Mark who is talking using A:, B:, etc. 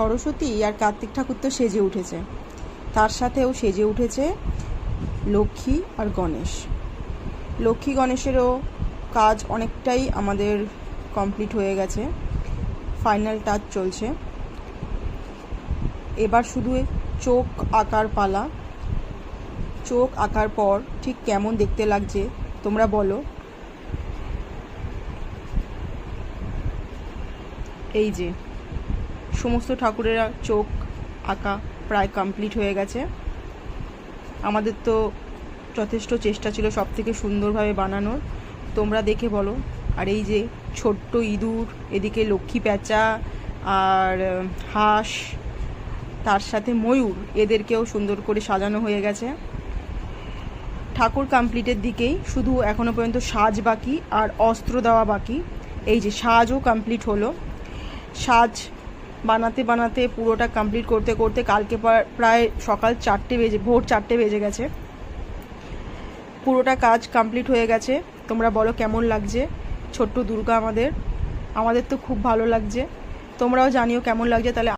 A: সরস্বতী আর কার্তিক ঠাকুর তো সেজে উঠেছে। তার সাথেও সেজে উঠেছে লক্ষ্মী আর গণেশ। লক্ষ্মী গণেশেরও কাজ অনেকটাই আমাদের কমপ্লিট হয়ে গেছে। ফাইনাল টাচ চলছে। এবার শুধু চোখ আঁকার পালা। চোখ আঁকার পর ঠিক কেমন দেখতে লাগছে তোমরা বলো। এই যে সমস্ত ঠাকুরেরা চোখ, আঁকা প্রায় কমপ্লিট হয়ে গেছে। আমাদের তো যথেষ্ট চেষ্টা ছিল সব থেকে সুন্দরভাবে বানানোর। তোমরা দেখে বলো। আর এই যে ছোট্ট ইঁদুর, এদিকে লক্ষ্মী প্যাঁচা আর হাঁস, তার সাথে ময়ূর, এদেরকেও সুন্দর করে সাজানো হয়ে গেছে। ঠাকুর কমপ্লিটের দিকেই শুধু এখনও পর্যন্ত সাজ বাকি আর অস্ত্র দেওয়া বাকি। এই যে সাজও কমপ্লিট হলো। সাজ বানাতে বানাতে পুরোটা কমপ্লিট করতে করতে কালকে প্রায় সকাল চারটে বেজে, ভোর চারটে বেজে গেছে। পুরোটা কাজ কমপ্লিট হয়ে গেছে। তোমরা বলো কেমন লাগছে? ছোট্ট দুর্গা আমাদের। আমাদের তো খুব ভালো লাগছে। তোমরাও জানিও কেমন লাগছে, তাহলে